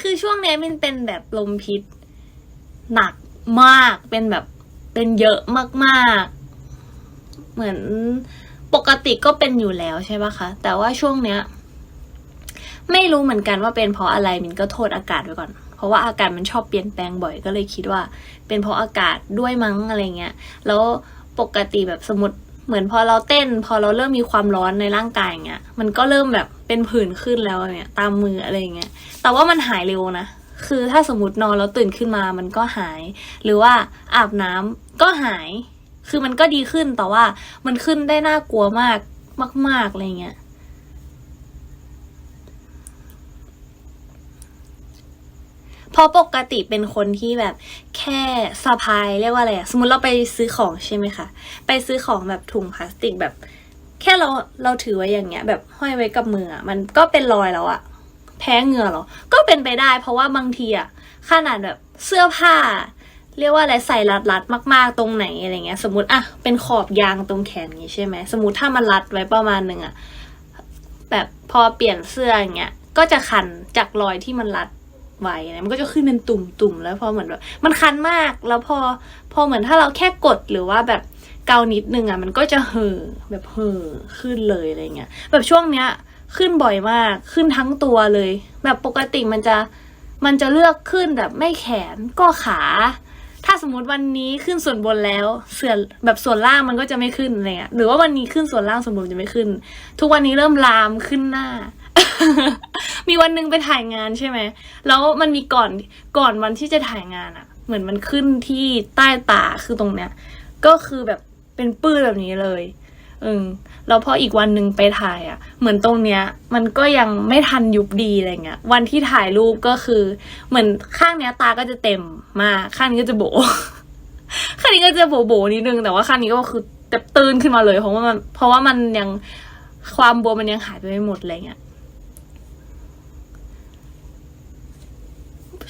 คือช่วงเนี้ยมันเป็นแบบลมพิษหนักมาก เป็นแบบเป็นเยอะมากๆ เหมือนปกติก็เป็นอยู่แล้วใช่ปะคะ แต่ว่าช่วงเนี้ย ไม่รู้เหมือนกันว่าเป็นเพราะอะไรมินก็โทษอากาศไว้ก่อน เพราะว่าอากาศมันชอบเปลี่ยนแปลงบ่อยก็เลยคิดว่า เป็นเพราะอากาศด้วยมั้งอะไรเงี้ย แล้วปกติแบบสมมติ เหมือนพอเราเต้น พอเราเริ่มมีความร้อนในร่างกายอย่างเงี้ย มันก็เริ่มแบบเป็นผื่นขึ้นแล้วเนี่ยตามมืออะไรเงี้ย แต่ว่ามันหายเร็วนะ คือถ้าสมมตินอนแล้วตื่นขึ้นมามันก็หาย หรือว่าอาบน้ำก็หาย คือมันก็ดีขึ้นแต่ว่ามันขึ้นได้น่ากลัวมากมากๆอะไรเงี้ย เพราะปกติเป็นคนที่แบบแค่สะพายเรียกว่าอะไรอะสมมติเราไปซื้อของใช่ไหมคะ ไปซื้อของแบบถุงพลาสติกแบบ แค่เราเราถือไว้อย่างเงี้ย แบบห้อยไว้กับมืออะมันก็เป็นรอยแล้วอะแพ้เหงื่อหรอ ก็เป็นไปได้ เพราะว่าบางทีอะขนาดแบบเสื้อผ้า เรียกว่าอะไรใส่รัดๆมาก ๆ ตรงไหนอะไรเงี้ย สมมติอะเป็นขอบยางตรงแขนอย่างงี้ใช่ไหมสมมติถ้ามันรัดไว้ประมาณหนึ่งอะแบบพอเปลี่ยนเสื้ออย่างเงี้ยก็จะคันจากรอยที่มันรัด ไว้นะมันก็จะขึ้นเป็นตุ่มๆแล้วพอเหมือนแบบมันคันมากแล้วพอพอเหมือนถ้าเราแค่กดหรือว่าแบบเกานิดนึงอะมันก็จะเห่อแบบเห่อขึ้นเลยอะไรเงี้ยแบบช่วงเนี้ยขึ้นบ่อยมากขึ้นทั้งตัวเลย แบบปกติมันจะมันจะเลือกขึ้นแบบไม่แขนก็ขา ถ้าสมมติวันนี้ขึ้นส่วนบนแล้วเสื่อแบบส่วนล่างมันก็จะไม่ขึ้นอะไรเงี้ยหรือว่าวันนี้ขึ้นส่วนล่างส่วนบนจะไม่ขึ้น ทุกวันนี้เริ่มลามขึ้นหน้า มีวันหนึ่งไปถ่ายงานใช่ไหม แล้วมันมีก่อนก่อนวันที่จะถ่ายงานอะเหมือนมันขึ้นที่ใต้ตาคือตรงเนี้ย ก็คือแบบเป็นปื้ดแบบนี้เลยอืมแล้วพออีกวันหนึ่งไปถ่ายอะเหมือนตรงเนี้ย มันก็ยังไม่ทันยุบดีอะไรเงี้ย วันที่ถ่ายรูปก็คือ เหมือนข้างเนี้ยตาก็จะเต็มมากข้างนี้ก็จะโบข้างนี้ก็จะโบโบนิดนึง แต่ว่าข้างนี้ก็คือแบบตื่นขึ้นมาเลย เพราะว่ามันเพราะว่ามันยังความบวมมันยังหายไปไม่หมดอะไรเงี้ย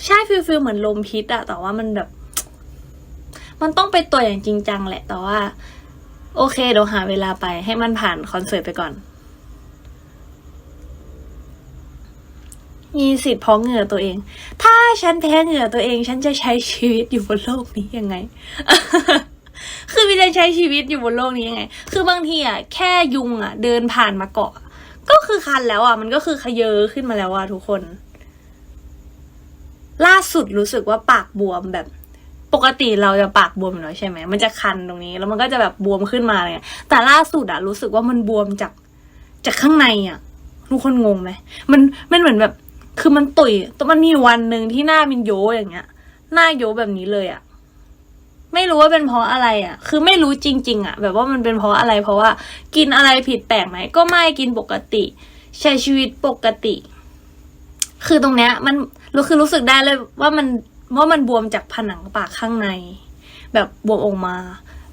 ใช่ฟิลฟิลเหมือนลมพิษอะแต่ว่ามันแบบ มันต้องไปตัวจอย่างจริงจังแหละ แต่ว่า โอเคเดี๋ยวหาเวลาไปให้มันผ่านคอนเสิร์ตไปก่อน มีสิทธิ์พราะเหงื่อตัวเอง ถ้าฉันแพ้เหงื่อตัวเอง ฉันจะใช้ชีวิตอยู่บนโลกนี้ยังไงคือวิจะใช้ชีวิตอยู่บนโลกนี้ยังไง คือบางทีอะแค่ยุงอะเดินผ่านมาเกาะ ก็คือคันแล้วอะมันก็คือขยเยอขึ้นมาแล้วอะทุกคน ล่าสุดรู้สึกว่าปากบวมแบบปกติเราจะปากบวมอยู่แล้วใช่ไหม มันจะคันตรงนี้ แล้วมันก็จะแบบบวมขึ้นมาเลย แต่ล่าสุดอะรู้สึกว่ามันบวมจากจากข้างในอะทุกคนงงไหมมันมันเหมือนแบบ คือมันตุยแต่มันมีวันหนึ่งที่หน้ามันโยอย่างเงี้ย หน้าโยแบบนี้เลยอะไม่รู้ว่าเป็นเพราะอะไรอะคือไม่รู้จริง ๆอะแบบว่ามันเป็นเพราะอะไร เพราะว่ากินอะไรผิดแปลกไหม ก็ไม่กินปกติ ใช้ชีวิตปกติ คือตรงเนี้ย มัน รู้คือรู้สึกได้เลยว่ามันว่ามันบวมจากผนังปากข้างใน แบบบวมออกมา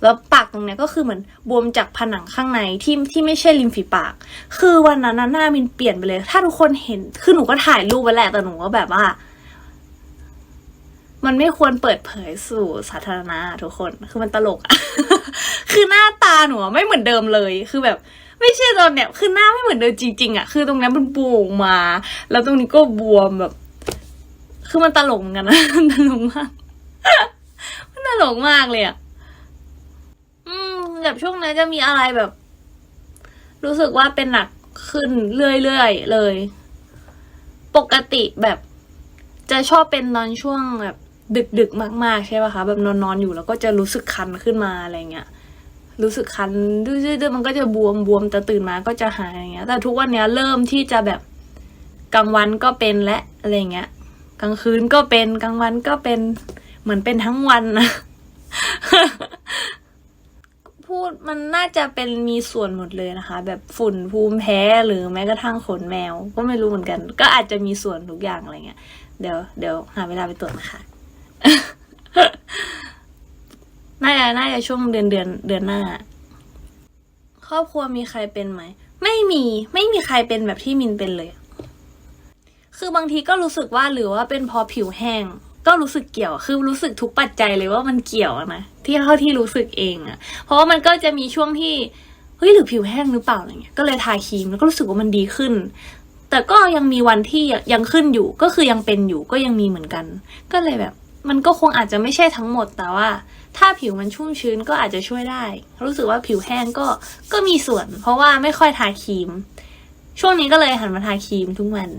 แล้วปากตรงเนี้ยก็คือเหมือนบวมจากผนังข้างในที่ที่ไม่ใช่ริมฝีปาก คือวันนั้นหน้ามินเปลี่ยนไปเลย ถ้าทุกคนเห็นคือหนูก็ถ่ายรูปไว้แหละแต่หนูก็แบบว่า มันไม่ควรเปิดเผยสู่สาธารณะทุกคนคือมันตลกอะคือหน้าตาหนูไม่เหมือนเดิมเลยคือแบบไม่ใช่ตอนเนี้ยคือหน้าไม่เหมือนเดิมจริงๆอะคือตรงนี้ยมันบวมมา แล้วตรงนี้ก็บวมแบบ คือมันตลกเหมือนกันนะตลกมาก มันตลกมากเลยอะ อืมแบบช่วงนี้จะมีอะไรแบบ รู้สึกว่าเป็นหนักขึ้นเรื่อยๆเลย ปกติแบบ จะชอบเป็นตอนช่วงแบบ ดึกๆมากๆใช่ป่ะคะ แบบนอนๆอยู่แล้วก็จะรู้สึกคันขึ้นมาอะไรเงี้ยรู้สึกคันดื้อๆมันก็จะบวมบวมแต่ตื่นมาก็จะหายอย่างเงี้ย แต่ทุกวันเนี้ยเริ่มที่จะแบบกลางวันก็เป็นและอะไรเงี้ย กลางคืนก็เป็นกลางวันก็เป็นเหมือนเป็นทั้งวันนะพูดมันน่าจะเป็นมีส่วนหมดเลยนะคะ แบบฝุ่นภูมิแพ้หรือแม้กระทั่งขนแมว ก็ไม่รู้เหมือนกัน ก็อาจจะมีส่วนทุกอย่างอะไรเงี้ยเดี๋ยวเดี๋ยวหาเวลาไปตรวจนะคะน่าจะน่าจะช่วงเดือนเดือนเดือนหน้า ครอบครัวมีใครเป็นไหม ไม่มี ไม่มีใครเป็นแบบที่มินเป็นเลย คือบางทีก็รู้สึกว่าหรือว่าเป็นเพราะผิวแห้งก็รู้สึกเกี่ยว คือรู้สึกทุกปัจจัยเลยว่ามันเกี่ยวนะ ที่เท่าที่รู้สึกเองอะเพราะว่ามันก็จะมีช่วงที่ เฮ้ยหรือผิวแห้งหรือเปล่าอะไรเงี้ย ก็เลยทาครีมแล้วก็รู้สึกว่ามันดีขึ้นแต่แต่ก็ยังมีวันที่ยังขึ้นอยู่ ก็คือยังเป็นอยู่ ก็ยังมีเหมือนกัน ก็เลยแบบ มันก็คงอาจจะไม่ใช่ทั้งหมด แต่ว่า ถ้าผิวมันชุ่มชื้นก็อาจจะช่วยได้ รู้สึกว่าผิวแห้งก็ ก็มีส่วน เพราะว่าไม่ค่อยทาครีม ช่วงนี้ก็เลยหันมาทาครีมทุกวัน